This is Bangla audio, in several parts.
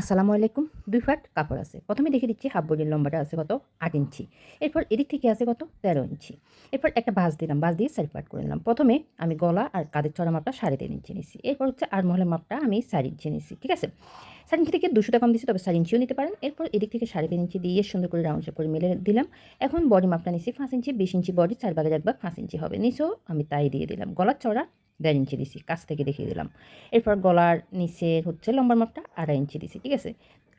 আসসালামু আলাইকুম। দুই ফাট কাপড় আছে। প্রথমে দেখে দিচ্ছি হাফ বডির লম্বাটা আছে কত? আট ইঞ্চি। এরপর এদিক থেকে আছে কত? তেরো ইঞ্চি। এরপর একটা বাস দিলাম। বাস দিয়ে চারি পাট করে নিলাম। প্রথমে আমি গলা আর কাদের চড়া মাপটা সাড়ে তিন ইঞ্চি নিচ্ছি এরপর হচ্ছে আর মহলের মাপটা আমি চার ইঞ্চি নিচ্ছি ঠিক আছে? চার ইঞ্চি থেকে দুশোটা কম দিচ্ছি তবে চার ইঞ্চিও নিতে পারেন। এরপর এদিক থেকে সাড়ে তিন ইঞ্চি দিয়ে সুন্দর করে রাউন্ড করে মেলে দিলাম। এখন বডি মাপটা নিচ্ছি পাঁচ ইঞ্চি, বিশ ইঞ্চি বডি চার ভাগের এক ভাগ পাঁচ ইঞ্চি হবে। নিচেও আমি তাই দিয়ে দিলাম। গলার চড়া দেড় ইঞ্চি দিছি, কাছ থেকে দেখিয়ে দিলাম। এরপর গলার নিচে হচ্ছে লম্বার মাপটা আড়াই ইঞ্চি দিছি, ঠিক আছে?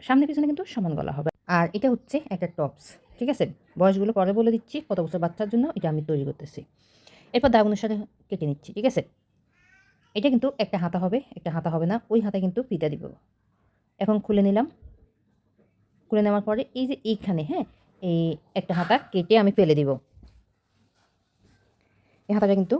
সামনে পিছনে কিন্তু সমান গলা হবে। আর এটা হচ্ছে একটা টপস, ঠিক আছে? বয়সগুলো পরে বলে দিচ্ছি, কত বছর বাচ্চার জন্য এটা আমি তৈরি করতেছি। এরপর দাগ অনুসারে কেটে নিচ্ছি, ঠিক আছে? এটা কিন্তু একটা হাতা হবে, একটা হাতা হবে না, ওই হাতে কিন্তু পিতা দিব। এখন খুলে নিলাম। খুলে নেওয়ার পরে এই যে এইখানে হ্যাঁ? এই একটা হাতা কেটে আমি ফেলে দিব। এই হাতাটা কিন্তু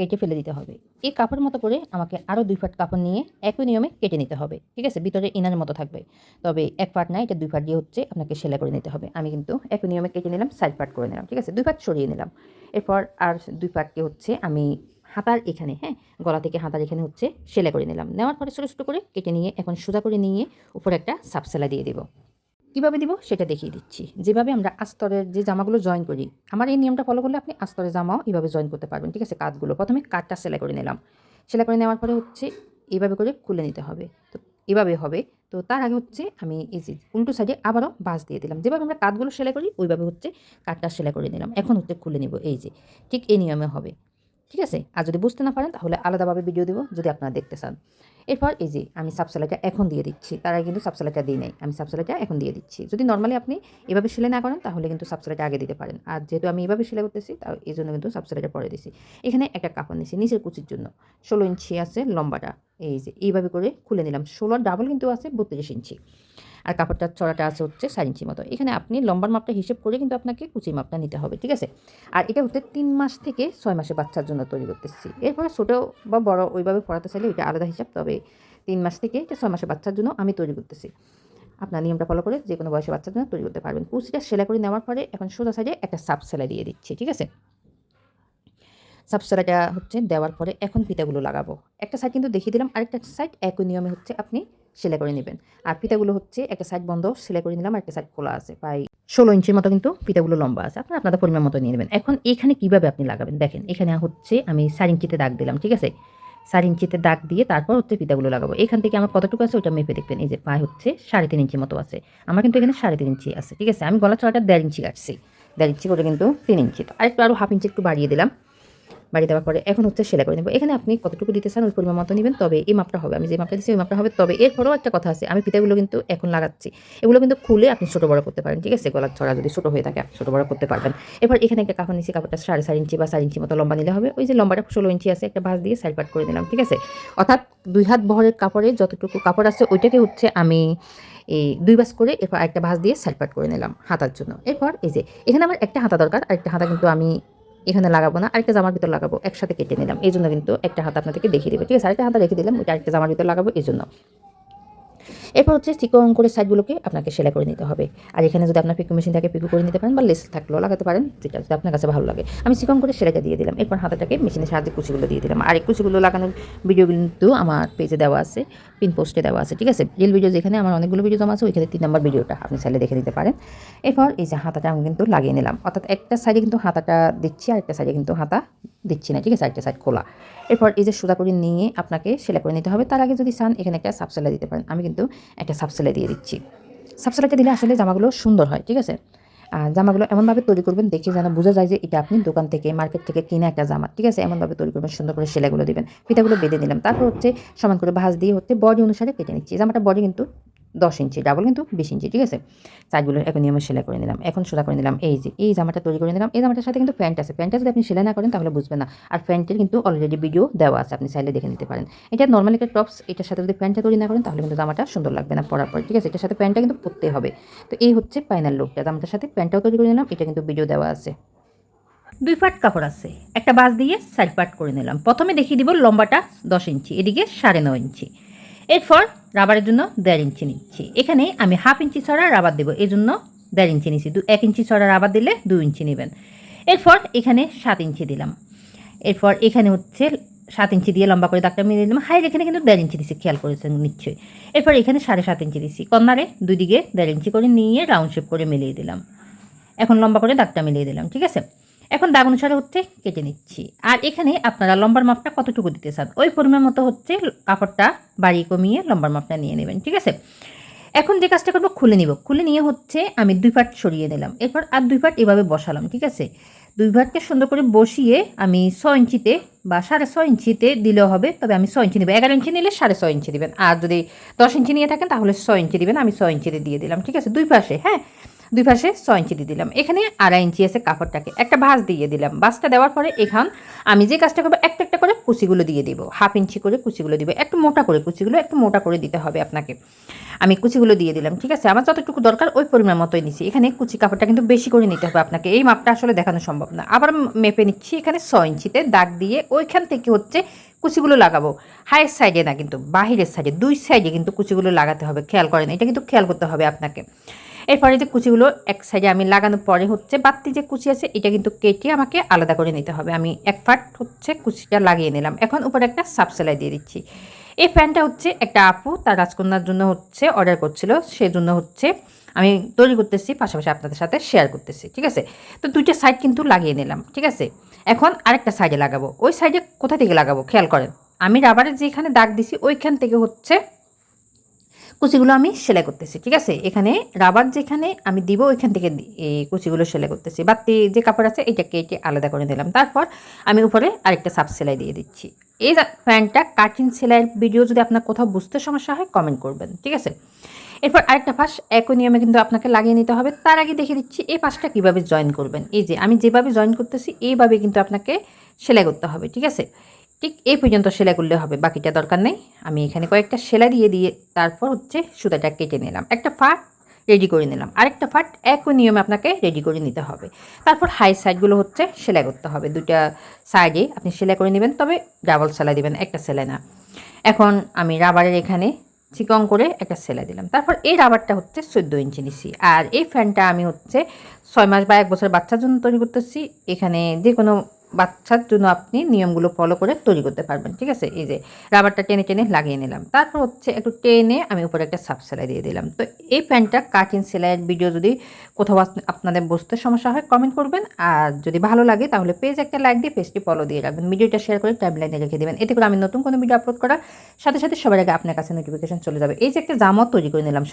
কেটে ফেলে দিতে হবে। এই কাপড় মতো করে আমাকে আরও দুই ফাট কাপড় নিয়ে একই নিয়মে কেটে নিতে হবে, ঠিক আছে? ভিতরে ইনার মতো থাকবে। তবে এক ফাট না, এটা দুই ফাট দিয়ে হচ্ছে আপনাকে সেলাই করে নিতে হবে। আমি কিন্তু একই নিয়মে কেটে নিলাম সাইড পাট করে নিলাম, ঠিক আছে? দুই ফাট সরিয়ে নিলাম। এরপর আর দুই ফাটকে হচ্ছে আমি হাতার এখানে হ্যাঁ? গলা থেকে হাতার এখানে হচ্ছে সেলাই করে নিলাম। নেওয়ার পরে ছোটো ছোটো করে কেটে নিয়ে, এখন সোজা করে নিয়ে উপরে একটা সাপ সেলাই দিয়ে দেবো। কীভাবে দিব সেটা দেখিয়ে দিচ্ছি। যেভাবে আমরা আস্তরের যে জামাগুলো জয়েন করি, আমার এই নিয়মটা ফলো করলে আপনি আস্তরের জামাও এইভাবে জয়েন করতে পারবেন, ঠিক আছে? কাঠগুলো প্রথমে কাঠটা সেলাই করে নিলাম। সেলাই করে নেওয়ার পরে হচ্ছে এইভাবে করে খুলে নিতে হবে। তো এভাবে হবে। তো তার আগে হচ্ছে আমি এই যে উল্টো সাইডে আবারও বাঁশ দিয়ে দিলাম। যেভাবে আমরা কাঠগুলো সেলাই করি, ওইভাবে হচ্ছে কাঠটা সেলাই করে নিলাম। এখন হচ্ছে খুলে নিব এই যে। ঠিক এই নিয়মে হবে। ঠিক আছে? আর যদি বুঝতে না পারেন, তাহলে আলাদাভাবে ভিডিও দেবো যদি আপনারা দেখতে চান। এরপর এই যে আমি সাবসেলাইটা এখন দিয়ে দিচ্ছি। তার আগে কিন্তু সাবসেলাইটা দিই নাই। আমি সাবসেলাইটা এখন দিয়ে দিচ্ছি। যদি নর্মালি আপনি এভাবে সেলাই না করেন, তাহলে কিন্তু সাবসেলাইটা আগে দিতে পারেন। আর যেহেতু আমি এভাবে সেলাই করতেছি, তাও এই জন্য কিন্তু সাবসেলাইটা পরে দিছি। এখানে একটা কাপড় নিচ্ছি নিচের কুচির জন্য। ষোলো ইঞ্চি আছে লম্বাটা। এই যে, এইভাবে করে খুলে নিলাম। ষোলোর ডাবল কিন্তু আছে বত্রিশ ইঞ্চি। আর কাপড়টার চড়াটা আছে হচ্ছে চার ইঞ্চি মতো। এখানে আপনি লম্বার মাপটা হিসেব করে কিন্তু আপনাকে কুচির মাপটা নিতে হবে, ঠিক আছে? আর এটা হচ্ছে তিন মাস থেকে ছয় মাসে বাচ্চার জন্য তৈরি করতেছি। এরপরে ছোটো বা বড় ওইভাবে পড়াতে চাইলে এটা আলাদা হিসাব, তবে তিন মাস থেকে ছয় মাসের বাচ্চার জন্য আমি তৈরি করতেছি। আপনার নিয়মটা ফলো করে যে কোনো বয়সের বাচ্চার জন্য তৈরি করতে পারবেন। কুচিটা সেলাই করে নেওয়ার পরে এখন সোজা সাইডে একটা সাপ সেলাই দিয়ে দিচ্ছি, ঠিক আছে? সাপ সেলাইটা হচ্ছে দেওয়ার পরে এখন ফিতাগুলো লাগাবো। একটা সাইড কিন্তু দেখিয়ে দিলাম, আরেকটা সাইড একই নিয়মে হচ্ছে আপনি সেলাই করে নেবেন। আর ফিতাগুলো হচ্ছে একটা সাইড বন্ধ, সেলাই করে নিলাম একটা সাইড খোলা আছে, প্রায় ষোলো ইঞ্চির মতো কিন্তু ফিতাগুলো লম্বা আছে। আপনার আপনাদের পরিমাণ মতো নিয়ে নেবেন। এখন এখানে কীভাবে আপনি লাগাবেন? দেখেন, এখানে হচ্ছে আমি চার ইঞ্চিতে দাগ দিলাম, ঠিক আছে? চার ইঞ্চিতে দাগ দিয়ে তারপর হচ্ছে ফিতাগুলো লাগাবো। এখান থেকে আমার কতটুকু আছে ওইটা মেপে দেখবেন। এই যে পায়ে হচ্ছে সাড়ে তিন ইঞ্চি মতো আছে। আমার কিন্তু এখানে সাড়ে তিন ইঞ্চি আছে, ঠিক আছে? আমি গলা চড়াটা দেড় ইঞ্চি কাটছি। দেড় ইঞ্চি করে কিন্তু তিন ইঞ্চি। তো আরেকটু আরও হাফ ইঞ্চি একটু বাড়িয়ে দিলাম। বাড়িয়ে দেওয়ার পরে এখন হচ্ছে সেলাই করে নেব। এখানে আপনি কতটুকু দিতে চান ওই পরিমাণ মতো নেবেন, তবে এই মাপটা হবে। আমি যে মাপটা দিচ্ছি ওই মাপটা হবে। তবে এরপরেও একটা কথা আছে, আমি ফিতাগুলো কিন্তু এখন লাগাচ্ছি। এগুলো কিন্তু খুলে আপনি ছোটো বড় করতে পারেন, ঠিক আছে? গলার ছড়া যদি ছোটো হয়ে থাকে, আপনি ছোটো বড় করতে পারবেন। এবার এখানে একটা কাপড় নিচ্ছি কাপড়টা সাড়ে চার ইঞ্চি বা চার ইঞ্চি মতো লম্বা নিলে হবে। ওই যে লম্বাটা ষোলো ইঞ্চি আছে, একটা ভাঁজ দিয়ে সাইড পাট করে দিলাম, ঠিক আছে? অর্থাৎ দুই হাত বহরের কাপড়ে যতটুকু কাপড় আছে, ওইটাকে হচ্ছে আমি এই দুই বাস করে এরপর একটা ভাঁজ দিয়ে সাইড পাট করে নিলাম হাতার জন্য। এরপর এই যে, এখানে আমার একটা হাতা দরকার আর একটা হাতা কিন্তু আমি এখানে লাগাবো না, আরেকটা জামার ভিতর লাগাবো, একসাথে কেটে নিলাম। এই জন্য কিন্তু একটা হাত আপনাদেরকে দেখিয়ে দেবে। ঠিক আছে? আরেকটা হাত রেখে দিলাম, ওইটা আরেকটা জামার ভিতর লাগাবো, এই জন্য। এরপর হচ্ছে চিকন করে সাইডগুলোকে আপনাকে সেলাই করে নিতে হবে। আর এখানে যদি আপনার পিকু মেশিন থাকে পিকু করে নিতে পারেন বা লেস থাকলেও লাগাতে পারেন, যেটা যদি আপনার কাছে ভালো লাগে। আমি চিকন করে সেলাইটা দিয়ে দিলাম। এরপর হাতাটাকে মেশিনের সাহায্যে কুচিগুলো দিয়ে দিলাম। আর এই কুচিগুলো লাগানোর ভিডিও কিন্তু আমার পেজে দেওয়া আছে পিন পোস্টে দেওয়া আছে, ঠিক আছে? রিল ভিডিও যেখানে আমার অনেকগুলো ভিডিও জমা আছে, ওইখানে তিন নম্বর ভিডিওটা আপনি চাইলে দেখে নিতে পারেন। এরপর এই যে হাতাটা আমি কিন্তু লাগিয়ে নিলাম। অর্থাৎ একটা সাইডে কিন্তু হাতাটা দিচ্ছি আর একটা সাইডে কিন্তু হাতা দিচ্ছি না, ঠিক আছে? একটা সাইড খোলা। এরপর এই যে সোজা করে নিয়ে আপনাকে সেলাই করে নিতে হবে। তার আগে যদি চান, এখানে একটা সাবসেলাই দিতে পারেন। আমি কিন্তু একটা সাবসেলাই দিয়ে দিচ্ছি। সাবসেলাইটা দিলে আসলে জামাগুলো সুন্দর হয়, ঠিক আছে? আর জামাগুলো এমনভাবে তৈরি করবেন, দেখে যেন বোঝা যায় যে এটা আপনি দোকান থেকে মার্কেট থেকে কিনে একটা জামা, ঠিক আছে? এমনভাবে তৈরি করবেন, সুন্দর করে সেলাইগুলো দেবেন। ফিতাগুলো বেঁধে নিলাম। তারপর হচ্ছে সমান করে ভাঁজ দিয়ে হচ্ছে বডি অনুসারে কেটে নিচ্ছি। জামাটা বডি কিন্তু দশ ইঞ্চি ডাবল কিন্তু বিশ ইঞ্চি, ঠিক আছে? সাইডগুলো এখন নিয়মে সেলাই করে নিলাম। এখন সোজা করে নিলাম, এই যে, এই জামাটা তৈরি করে নিলাম। এই জামাটার সাথে কিন্তু প্যান্ট আছে। প্যান্টটা যদি আপনি সেলাই না করেন তাহলে বুঝবেন না। আর প্যান্টের কিন্তু অলরেডি ভিডিও দেওয়া আছে, আপনি চাইলে দেখে নিতে পারেন। এটা নর্মাল একটা টপস এটার সাথে যদি প্যান্টটা তৈরি না করেন তাহলে কিন্তু জামাটা সুন্দর লাগবে না পরার পর, ঠিক আছে? এটার সাথে প্যান্টটা কিন্তু পরতে হবে। তো এই হচ্ছে ফাইনাল লুকটা জামাটার সাথে প্যান্টটাও তৈরি করে নিলাম, এটা কিন্তু ভিডিও দেওয়া আছে। দুই পাট কাপড় আছে। একটা বাস দিয়ে সাইড পাট করে নিলাম। প্রথমে দেখিয়ে দিব লম্বাটা দশ ইঞ্চি, এদিকে সাড়ে নয় ইঞ্চি। এরপর রাবারের জন্য দেড় ইঞ্চি নিচ্ছি। এখানে আমি হাফ ইঞ্চি ছড়া রাবার দেবো, এই জন্য দেড় ইঞ্চি নিচ্ছি। দু এক ইঞ্চি ছড়া রাবার দিলে দু ইঞ্চি নেবেন। এরপর এখানে সাত ইঞ্চি দিলাম। এরপর এখানে হচ্ছে সাত ইঞ্চি দিয়ে লম্বা করে দাগটা মিলিয়ে দিলাম। হাইয়ের এখানে কিন্তু দেড় ইঞ্চি দিচ্ছি খেয়াল করেছেন নিশ্চয়ই। এরপর এখানে সাড়ে সাত ইঞ্চি দিচ্ছি কর্নারে দুই দিকে দেড় ইঞ্চি করে নিয়ে রাউন্ড শেপ করে মিলিয়ে দিলাম। এখন লম্বা করে দাগটা মিলিয়ে দিলাম, ঠিক আছে? এখন দাগ অনুসারে হচ্ছে কেটে নিচ্ছি। আর এখানে আপনারা লম্বার মাপটা কতটুকু দিতে চান? ওই পরিমাণ মতো হচ্ছে কাপড়টা বাড়ি কমিয়ে লম্বার মাপটা নিয়ে নেবেন, ঠিক আছে? এখন যে কাজটা করব, খুলে নিব। খুলে নিয়ে হচ্ছে আমি দুই পাট সরিয়ে নিলাম। এরপর আর দুই পাট এভাবে বসালাম, ঠিক আছে? দুই ভাটকে সুন্দর করে বসিয়ে আমি ছ ইঞ্চিতে বা সাড়ে ছ ইঞ্চিতে দিলেও হবে, তবে আমি ছ ইঞ্চি নেব। এগারো ইঞ্চি নিলে সাড়ে ছ ইঞ্চি দেবেন। আর যদি দশ ইঞ্চি নিয়ে থাকেন, তাহলে ছ ইঞ্চি দিবেন। আমি ছ ইঞ্চিতে দিয়ে দিলাম, ঠিক আছে? দুই পাশে হ্যাঁ? দুই পাশে ছ ইঞ্চি দিয়ে দিলাম। এখানে আড়াই ইঞ্চি আছে কাপড়টাকে। একটা ভাঁজ দিয়ে দিলাম। ভাঁজটা দেওয়ার পরে এখান আমি যে কাজটা করব, একটা একটা করে কুচিগুলো দিয়ে দিব। হাফ ইঞ্চি করে কুচিগুলো দিব। একটু মোটা করে কুচিগুলো একটু মোটা করে দিতে হবে আপনাকে। আমি কুচিগুলো দিয়ে দিলাম, ঠিক আছে? আমার যতটুকু দরকার ওই পরিমাণ মতোই নিচ্ছি এখানে কুচি কাপড়টা কিন্তু বেশি করে নিতে হবে আপনাকে। এই মাপটা আসলে দেখানো সম্ভব না। আবার মেপে নিচ্ছি, এখানে ছ ইঞ্চিতে দাগ দিয়ে ওইখান থেকে হচ্ছে কুচিগুলো লাগাবো। হাইয়ের সাইডে না কিন্তু, বাহিরের সাইডে, দুই সাইডে কিন্তু কুচিগুলো লাগাতে হবে। খেয়াল করেন, এটা কিন্তু খেয়াল করতে হবে আপনাকে। এরপরে যে কুচিগুলো এক সাইডে আমি লাগানোর পরে হচ্ছে বাড়তি যে কুচি আছে, এটা কিন্তু কেটে আমাকে আলাদা করে নিতে হবে। আমি এক ফাট হচ্ছে কুচিটা লাগিয়ে নিলাম। এখন উপরে একটা সাপ সেলাই দিয়ে দিচ্ছি। এই ফ্যানটা হচ্ছে একটা আপু তার রাজকন্যার জন্য হচ্ছে অর্ডার করছিল। সেজন্য হচ্ছে আমি তৈরি করতেছি, পাশাপাশি আপনাদের সাথে শেয়ার করতেছি, ঠিক আছে? তো দুইটা সাইড কিন্তু লাগিয়ে নিলাম, ঠিক আছে? এখন আরেকটা সাইডে লাগাবো। ওই সাইডে কোথা থেকে লাগাবো? খেয়াল করেন। আমি রাবারের যেখানে দাগ দিছি, ওইখান থেকে হচ্ছে কুচিগুলো আমি সেলাই করতেছি, ঠিক আছে? এখানে রাবার যেখানে আমি দিব, ওইখান থেকে কুচিগুলো সেলাই করতেছি। বাড়তি যে কাপড় আছে এটা কেটে আলাদা করে দিলাম তারপর আমি উপরে আরেকটা সাব সেলাই দিয়ে দিচ্ছি। এই প্যান্টটা কাটিং সেলাইয়ের ভিডিও যদি আপনার কোথাও বুঝতে সমস্যা হয় কমেন্ট করবেন, ঠিক আছে? এরপর আরেকটা পাশ একই নিয়মে কিন্তু আপনাকে লাগিয়ে নিতে হবে। তার আগে দেখে দিচ্ছি এই পাশটা কীভাবে জয়েন করবেন। এই যে আমি যেভাবে জয়েন করতেছি, এইভাবে কিন্তু আপনাকে সেলাই করতে হবে, ঠিক আছে? ঠিক এই পর্যন্ত সেলাই করলে হবে, বাকিটা দরকার নেই। আমি এখানে কয়েকটা সেলাই দিয়ে দিয়ে তারপর হচ্ছে সুতাটা কেটে নিলাম। একটা ফাট রেডি করে নিলাম। আরেকটা ফাট একই নিয়মে আপনাকে রেডি করে নিতে হবে। তারপর হাই সাইডগুলো হচ্ছে সেলাই করতে হবে। দুটা সাইডে আপনি সেলাই করে নেবেন, তবে ডাবল সেলাই দিবেন, একটা সেলাই না। এখন আমি রাবারের এখানে চিকন করে একটা সেলাই দিলাম। তারপর এই রাবারটা হচ্ছে চোদ্দ ইঞ্চি নিছি। আর এই ফ্যানটা আমি হচ্ছে ছয় মাস বা এক বছর বাচ্চার জন্য তৈরি করতেছি। এখানে যে কোনো বাচ্চার জন্য আপনি নিয়মগুলো ফলো করে তৈরি করতে পারবেন, ঠিক আছে? এই যে রাবারটা টেনে টেনে লাগিয়ে নিলাম। তারপর হচ্ছে একটু টেনে আমি উপরে একটা সাপ সেলাই দিয়ে দিলাম। তো এই প্যান্টটা কাটিং সেলাইয়ের ভিডিও যদি কোথাও আপনাদের বুঝতে সমস্যা হয় কমেন্ট করবেন। আর যদি ভালো লাগে তাহলে পেজ একটা লাইক দিয়ে পেজটি ফলো দিয়ে রাখবেন। ভিডিওটা শেয়ার করে টাইমলাইনে রেখে দেবেন। এতে করে আমি নতুন কোনো ভিডিও আপলোড করার সাথে সাথে সবার আগে আপনার কাছে নোটিফিকেশন চলে যাবে। এই যে একটা জামা তৈরি করে নিলাম